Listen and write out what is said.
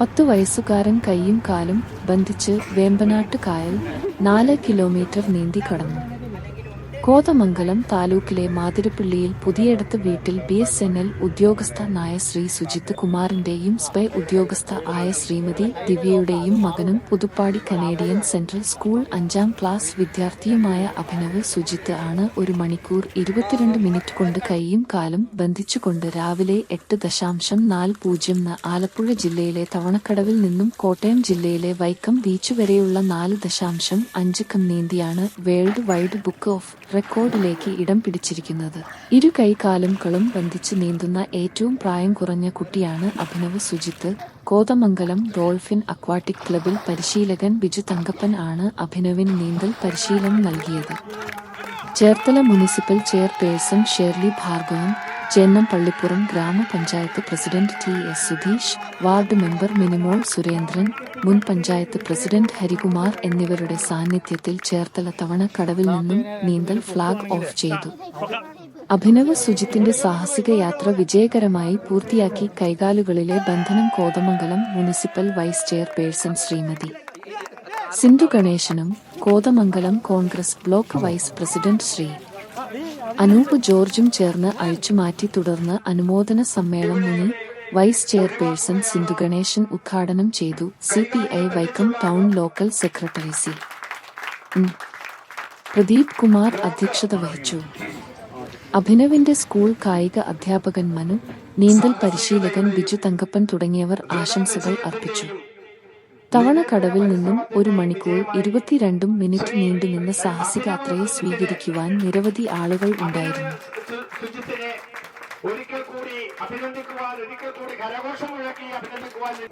പത്തു വയസ്സുകാരൻ കൈയും കാലും ബന്ധിച്ച് വേമ്പനാട്ട് കായൽ നാല് കിലോമീറ്റർ നീന്തി കടന്നു. കോതമംഗലം താലൂക്കിലെ മാതിരപ്പള്ളിയിൽ പുതിയടത്ത് വീട്ടിൽ ബി എസ് എൻ എൽ ഉദ്യോഗസ്ഥനായ ശ്രീ സുജിത് കുമാറിന്റെയും സ്പൈ ഉദ്യോഗസ്ഥ ആയ ശ്രീമതി ദിവ്യയുടെയും മകനും പുതുപ്പാടി കനേഡിയൻ സെൻട്രൽ സ്കൂൾ അഞ്ചാം ക്ലാസ് വിദ്യാർത്ഥിയുമായ അഭിനവ് സുജിത്ത് ആണ് ഒരു മണിക്കൂർ ഇരുപത്തിരണ്ട് മിനിറ്റ് കൊണ്ട് കൈയും കാലും ബന്ധിച്ചുകൊണ്ട് രാവിലെ എട്ട് ദശാംശം നാല് പൂജ്യം ആലപ്പുഴ ജില്ലയിലെ തവണക്കടവിൽ നിന്നും കോട്ടയം ജില്ലയിലെ വൈക്കം ബീച്ച് വരെയുള്ള നാല് ദശാംശം അഞ്ച് കം നീന്തിയാണ് വേൾഡ് വൈഡ് ബുക്ക് ഓഫ് റെക്കോർഡിലേക്ക് ഇടം പിടിച്ചിരിക്കുന്നത്. ഇരു കൈകാലുകളും ബന്ധിച്ച് നീന്തുന്ന ഏറ്റവും പ്രായം കുറഞ്ഞ കുട്ടിയാണ് അഭിനവ് സുജിത്ത്. കോതമംഗലം ഡോൾഫിൻ അക്വാട്ടിക് ക്ലബിൽ പരിശീലകൻ ബിജു തങ്കപ്പൻ ആണ് അഭിനവിന് നീന്തൽ പരിശീലനം നൽകിയത്. Cherthala municipal chairperson Shirley Bhargavan Chennam Pallippuram ഗ്രാമപഞ്ചായത്ത് president T S Sudheesh ward member Minimol Surendran മുൻ പഞ്ചായത്ത് പ്രസിഡന്റ് ഹരികുമാർ എന്നിവരുടെ സാന്നിധ്യത്തിൽ ചേർത്തല തവണ കടവിൽ നിന്നും നീന്തൽ ഫ്ളാഗ് ഓഫ് ചെയ്തു. അഭിനവ് സുജിത്തിന്റെ സാഹസിക യാത്ര വിജയകരമായി പൂർത്തിയാക്കി കൈകാലുകളിലെ ബന്ധനം Kothamangalam municipal vice chairperson Shrimati Sindhu ഗണേശനും Kothamangalam Congress block vice president Shri Anoop ജോർജും ചേർന്ന് അഴിച്ചുമാറ്റി തുടർന്ന് അനുമോദന സമ്മേളനം മുനി വൈസ് ചെയർപേഴ്സൺ സിന്ധു ഗണേശൻ ഉദ്ഘാടനം ചെയ്തു. C P I Vaikom town local secretary C. Pradeep Kumar അധ്യക്ഷത വഹിച്ചു. അഭിനവിന്റെ സ്കൂൾ കായിക അധ്യാപകൻ മനു നീന്തൽ പരിശീലകൻ ബിജു തങ്കപ്പൻ തുടങ്ങിയവർ ആശംസകൾ അർപ്പിച്ചു. തവണ കടവിൽ നിന്നും ഒരു മണിക്കൂർ ഇരുപത്തിരണ്ടും മിനിറ്റ് നീണ്ടുനിന്ന സാഹസികാത്രയെ സ്വീകരിക്കുവാൻ നിരവധി ആളുകൾ ഉണ്ടായിരുന്നു. ഒരിക്കൽ കൂടി അഭിനന്ദിക്കുവാൻ ഒരിക്കൽ കൂടി കരഘോഷം മുഴക്കി അഭിനന്ദിക്കുവാൻ